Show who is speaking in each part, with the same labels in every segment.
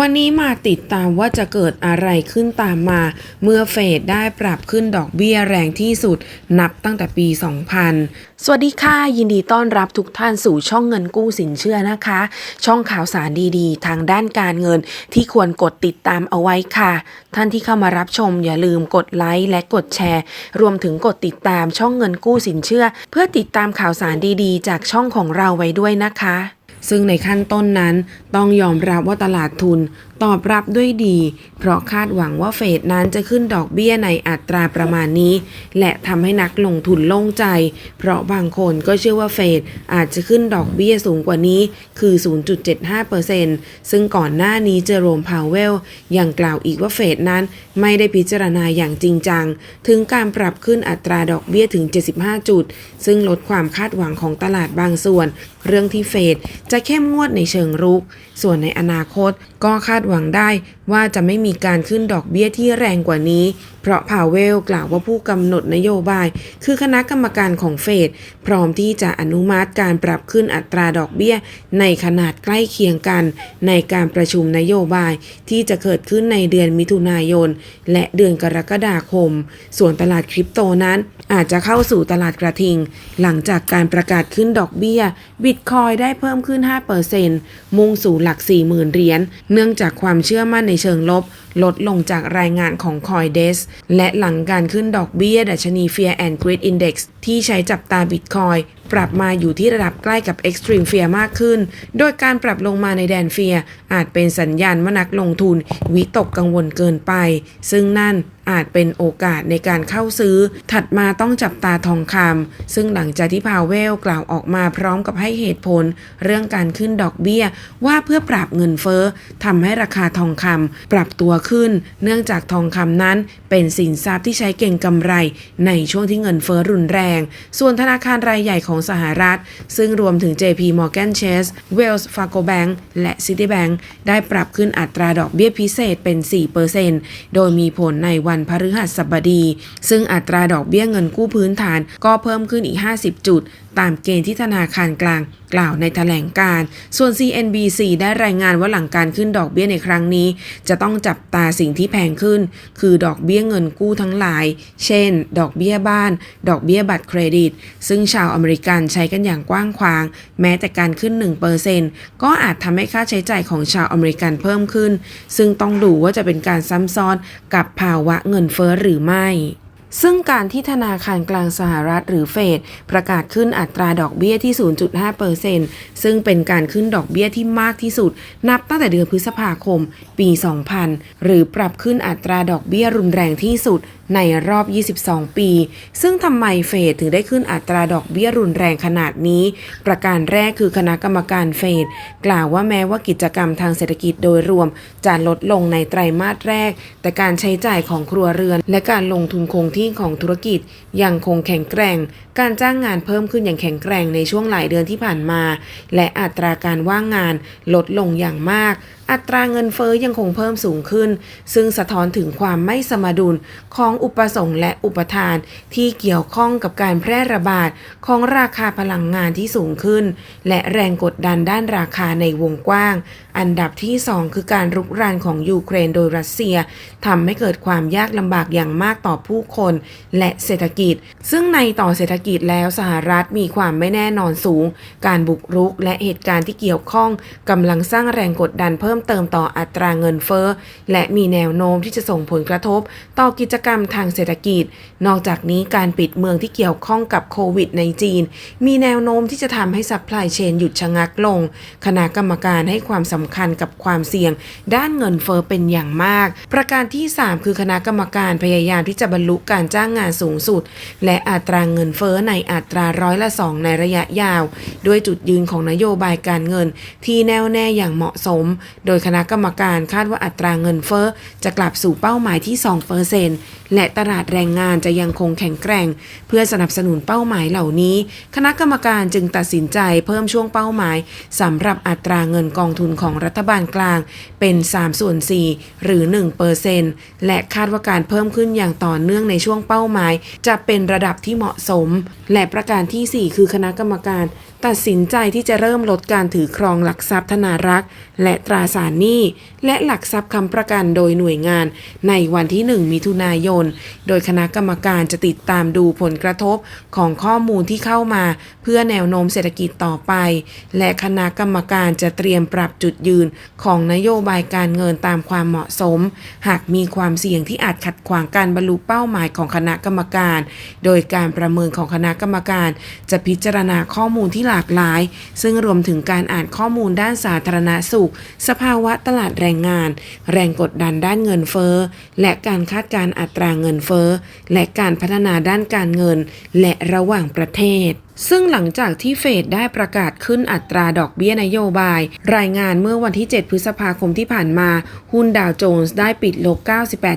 Speaker 1: วันนี้มาติดตามว่าจะเกิดอะไรขึ้นตามมา เมื่อเฟดได้ปรับขึ้นดอกเบี้ยแรงที่สุด นับตั้งแต่ปี 2000 สวัสดีค่ะยินดีต้อนรับทุกท่านสู่ช่องเงินกู้สินเชื่อนะคะ ช่องข่าวสารดีๆ ทางด้านการเงินที่ควรกดติดตามเอาไว้ค่ะ ท่านที่เข้ามารับชมอย่าลืมกดไลค์และกดแชร์ รวมถึงกดติดตามช่องเงินกู้สินเชื่อ เพื่อติดตามข่าวสารดีๆ จากช่องของเราไว้ด้วยนะคะ ซึ่งในขั้นต้นนั้นต้องยอมรับว่าตลาดทุนตอบรับด้วยดี เพราะคาดหวังว่าเฟดนั้นจะขึ้นดอกเบี้ยในอัตราประมาณนี้ และทำให้นักลงทุนโล่งใจ เพราะบางคนก็เชื่อว่าเฟดอาจจะขึ้นดอกเบี้ยสูงกว่านี้ คือ 0.75%ซึ่งก่อนหน้านี้เจอโรมพาวเวลยังกล่าวอีกว่าเฟดนั้นไม่ได้พิจารณาอย่างจริงจัง ถึงการปรับขึ้นอัตราดอกเบี้ยถึง 75 จุด ซึ่งลดความคาดหวังของตลาดบางส่วน เรื่องที่เฟดจะเข้มงวดในเชิงรุก ส่วนในอนาคตก็คาดหวังได้ว่าจะไม่มีการขึ้นดอกเบี้ยที่แรงกว่านี้ เพราะพาเวลกล่าวว่าผู้กำหนดนโยบาย คือคณะกรรมการของเฟดพร้อมที่จะอนุมัติการปรับขึ้นอัตราดอกเบี้ย ในขนาดใกล้เคียงกัน ในการประชุมนโยบายที่จะเกิดขึ้นในเดือนมิถุนายน และเดือนกรกฎาคม ส่วนตลาดคริปโตนั้น อาจจะเข้าสู่ตลาดกระทิง หลังจากการประกาศขึ้นดอกเบี้ย บิตคอยได้เพิ่มขึ้น 5%มุ่งสู่หลัก 40,000 เหรียญ เนื่องจากความเชื่อมั่นในเชิงลบ ลดลงจากรายงานของ Coindesk และหลังการขึ้นดอกเบี้ย ดัชนี Fear and Greed Index ที่ใช้จับตาบิตคอยปรับมาอยู่ที่ระดับใกล้กับ Extreme Fear มากขึ้น โดยการปรับลงมาในแดนเฟียอาจเป็นสัญญาณว่านักลงทุน วิตกกังวลเกินไป ซึ่งนั่นอาจเป็นโอกาสในการเข้าซื้อ ถัดมาต้องจับตาทองคำซึ่งหลังจากที่พาวเวลกล่าวออกมาพร้อมกับให้เหตุผล เรื่องการขึ้นดอกเบี้ย ว่าเพื่อปรับเงินเฟ้อทำให้ราคาทองคำปรับตัวขึ้น เนื่องจากทองคำนั้นเป็นสินทรัพย์ที่ใช้เก่งกำไร ในช่วงที่เงินเฟ้อรุนแรง ส่วนธนาคารรายใหญ่ของสหรัฐ ซึ่งรวมถึง JP Morgan Chase Wells Fargo Bank และ Citibank ได้ปรับขึ้นอัตราดอกเบี้ยพิเศษเป็น 4%โดยมีผลในวันพฤหัสบดี ซึ่งอัตราดอกเบี้ยเงินกู้พื้นฐานก็เพิ่มขึ้นอีก 50 จุด ตามเกณฑ์ที่ธนาคารกลางกล่าวในแถลงการ ส่วน CNBC ได้รายงานว่าหลังการขึ้นดอกเบี้ยในครั้งนี้ จะต้องจับตาสิ่งที่แพงขึ้น คือดอกเบี้ยเงินกู้ทั้งหลาย เช่น ดอกเบี้ยบ้าน ดอกเบี้ยบัตรเครดิต ซึ่งชาวอเมริกันใช้กันอย่างกว้างขวาง แม้แต่การขึ้น 1%ก็อาจทำให้ค่าใช้จ่ายของชาวอเมริกันเพิ่มขึ้น ซึ่งต้องดูว่าจะเป็นการซ้ำซ้อนกับภาวะเงินเฟ้อหรือไม่ ซึ่งการที่ธนาคารกลางสหรัฐหรือเฟดประกาศขึ้นอัตราดอกเบี้ยที่ 0.5%ซึ่งเป็นการขึ้นดอกเบี้ยที่มากที่สุด นับตั้งแต่เดือนพฤษภาคม ปี 2000 หรือปรับขึ้นอัตราดอกเบี้ยรุนแรงที่สุดในรอบ 22 ปี ซึ่งทำไมเฟดถึงได้ขึ้นอัตราดอกเบี้ยรุนแรงขนาดนี้ ประการแรกคือคณะกรรมการเฟดกล่าวว่าแม้ว่ากิจกรรมทางเศรษฐกิจโดยรวม จะลดลงในไตรมาสแรก แต่การใช้จ่ายของครัวเรือน และการลงทุนคงที่ของธุรกิจยังคงแข็งแกร่ง การจ้างงานเพิ่มขึ้นอย่างแข็งแกร่งในช่วงหลายเดือนที่ผ่านมา และอัตราการว่างงานลดลงอย่างมาก อัตราเงินเฟอ้อยังคงเพิ่มสูงขึ้น ซึ่งสะท้อนถึงความไม่สมดุลของอุปสงค์และอุปทานที่เกี่ยวข้องกับการแพร่ระบาดของราคาพลังงานที่สูงขึ้น และแรงกดดันด้านราคาในวงกว้าง อันดับที่ 2 คือการรุกรานของยูเครนโดยรัสเซียทำให้เกิดความยากลำบากอย่างมากต่อผู้คนและเศรษฐกิจ ซึ่งในต่อเศรษฐกิจแล้วสหรัฐมีความไม่แน่นอนสูง การบุกรุกและเหตุการณ์ที่เกี่ยวข้องกำลังสร้างแรงกดดันเพิ่มเติมต่ออัตราเงินเฟ้อ และมีแนวโน้มที่จะส่งผลกระทบ ต่อกิจกรรมทางเศรษฐกิจ นอกจากนี้การปิดเมืองที่เกี่ยวข้องกับโควิดในจีน มีแนวโน้มที่จะทำให้ซัพพลายเชนหยุดชะงักลง คณะกรรมการให้ความสำคัญกับความเสี่ยง ด้านเงินเฟ้อเป็นอย่างมาก ประการที่ 3 คือคณะกรรมการพยายามที่จะบรรลุการจ้างงานสูงสุด และอัตราเงินเฟ้อในอัตราร้อยละ2ในระยะยาว ด้วยจุดยืนของนโยบายการเงินที่แน่วแน่อย่างเหมาะสม โดยคณะกรรมการคาดว่าอัตราเงินเฟ้อจะกลับสู่เป้าหมายที่2%และตลาดแรงงานจะยังคงแข็งแกร่ง เพื่อสนับสนุนเป้าหมายเหล่านี้ คณะกรรมการจึงตัดสินใจเพิ่มช่วงเป้าหมายสำหรับอัตราเงินกองทุนของรัฐบาลกลางเป็น3ส่วน4หรือ1%และคาดว่าการเพิ่มขึ้นอย่างต่อเนื่องในช่วงเป้าหมาย จะเป็นระดับที่เหมาะสม และประการทีสี่ 4 คือคณะกรรมการ ตัดสินใจที่จะเริ่มลดการถือครองหลักทรัพย์ธนารักษ์ และตราสารหนี้และหลักทรัพย์ค้ำประกันโดยหน่วยงาน ในวันที่ 1 มิถุนายน โดยคณะกรรมการจะติดตามดูผลกระทบของข้อมูลที่เข้ามา เพื่อแนวโน้มเศรษฐกิจต่อไป และคณะกรรมการจะเตรียมปรับจุดยืนของนโยบายการเงินตามความเหมาะสม หากมีความเสี่ยงที่อาจขัดขวางการบรรลุเป้าหมายของคณะกรรมการ โดยการประเมินของคณะกรรมการ จะพิจารณาข้อมูลที่หลากหลาย ซึ่งรวมถึงการอ่านข้อมูลด้านสาธารณสุข สภาวะตลาดแรงงาน แรงกดดันด้านเงินเฟ้อ และการคาดการณ์อัตราเงินเฟ้อ และการพัฒนาด้านการเงิน และระหว่างประเทศ ซึ่งหลังจากที่เฟดได้ประกาศขึ้นอัตราดอกเบี้ยนโยบาย รายงานเมื่อวันที่ 7 พฤษภาคมที่ผ่านมา หุ้นดาวโจนส์ได้ปิดลบ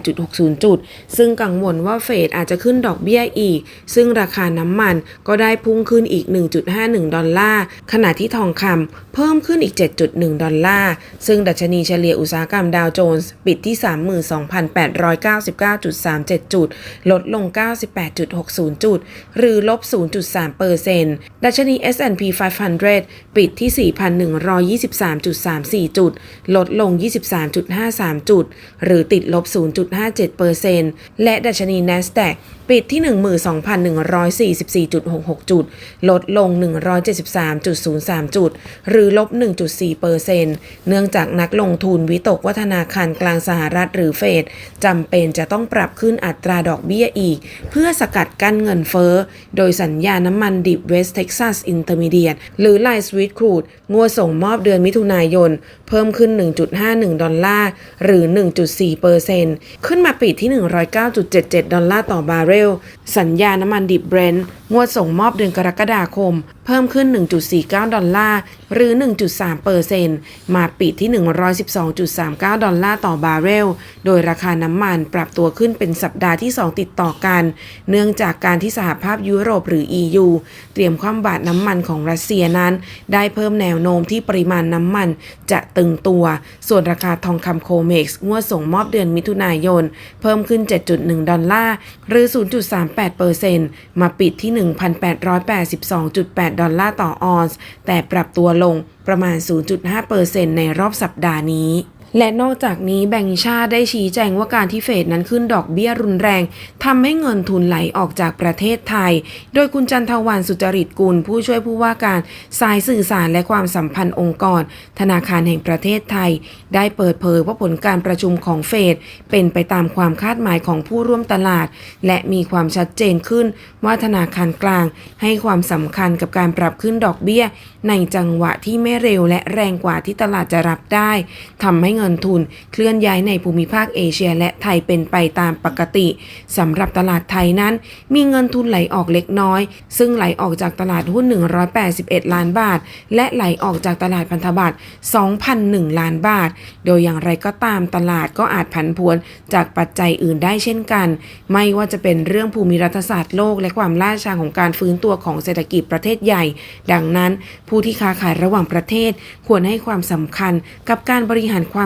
Speaker 1: 98.60 จุด ซึ่งกังวลว่าเฟดอาจจะขึ้นดอกเบี้ยอีก ซึ่งราคาน้ำมันก็ได้พุ่งขึ้นอีก 1.51 ดอลลาร์ ขณะที่ทองคำเพิ่มขึ้นอีก 7.1 ดอลลาร์ ซึ่งดัชนีเฉลี่ยอุตสาหกรรมดาวโจนส์ปิดที่ 32,899.37 จุด ลดลง 98.60 จุด หรือลบ 0.3เปอร์เซ็นต์ดัชนี S&P 500 ปิดที่ 4,123.34 จุด ลดลง 23.53 จุด หรือติดลบ 0.57เปอร์เซ็นต์และดัชนี NASDAQ ปิดที่ 12,144.66 จุด ลดลง 173.03 จุด หรือลบ 1.4เปอร์เนื่องจากนักลงทุนวิตกว่าธนาคารกลางสหรัฐหรือเฟดจำเป็นจะต้องปรับขึ้นอัตราดอกเบี้ยอีก เพื่อสกัดกั้นเงินเฟ้อ โดยสัญญาน้ำมันดิบ West Texas Intermediate หรือ Light Sweet Crude งัวส่งมอบเดือนมิถุนายน เพิ่มขึ้น 1.51 ดอลลาร์ หรือ 1.4เปอร์เซ็นต์ขึ้นมาปิดที่ 109.77 ดอลลาร์ต่อบาร์เรล สัญญาน้ำมันดิบเบรนท์งวดส่งมอบเดือนกรกฎาคม เพิ่มขึ้น 1.49 ดอลลาร์ หรือ 1.3เปอร์เซ็นต์มาปิดที่ 112.39 ดอลลาร์ต่อบาร์เรล โดยราคาน้ำมันปรับตัวขึ้นเป็นสัปดาห์ที่ 2 ติดต่อกัน เนื่องจากการที่สหภาพยุโรปหรือ EU เตรียมคว่ำบาตรน้ำมันของรัสเซียนั้น ได้เพิ่มแนวโน้มที่ปริมาณน้ำมันจะตึงตัว ส่วนราคาทองคำโคเม็กซ์งวดส่งมอบเดือนมิถุนายน เพิ่มขึ้น 7.1 ดอลลาร์ หรือ 0.38เปอร์เซ็นต์มาปิดที่ 1,882.8 ดอลลาร์ต่อออนซ์แต่ปรับตัวลงประมาณ 0.5%ในรอบสัปดาห์นี้ และนอกจากนี้แบงก์ชาติได้ชี้แจงว่าการที่เฟดนั้นขึ้นดอกเบี้ยรุนแรงทำให้เงินทุนไหลออกจากประเทศไทย โดยคุณจันทวันสุจริตกุล ผู้ช่วยผู้ว่าการสายสื่อสารและความสัมพันธ์องค์กร ธนาคารแห่งประเทศไทย ได้เปิดเผยว่าผลการประชุมของเฟดเป็นไปตามความคาดหมายของผู้ร่วมตลาด และมีความชัดเจนขึ้นว่าธนาคารกลาง ให้ความสำคัญกับการปรับขึ้นดอกเบี้ย ในจังหวะที่ไม่เร็วและแรงกว่าที่ตลาดจะรับได้ทำให้เงินทุน เคลื่อนย้ายในภูมิภาคเอเชียและไทยเป็นไปตามปกติสำหรับตลาดไทยนั้น มีเงินทุนไหลออกเล็กน้อย ซึ่งไหลออกจากตลาดหุ้น 181 ล้านบาท และไหลออกจากตลาดพันธบัตร2,001 ล้านบาท โดยอย่างไรก็ตามตลาดก็อาจผันผวนจากปัจจัยอื่นได้เช่นกัน ไม่ว่าจะเป็นเรื่องภูมิรัฐศาสตร์โลกและความล่าช้าของการฟื้นตัวของเศรษฐกิจประเทศใหญ่ ดังนั้น ผู้ที่ค้าขายระหว่างประเทศควรให้ความสำคัญกับการบริหารควา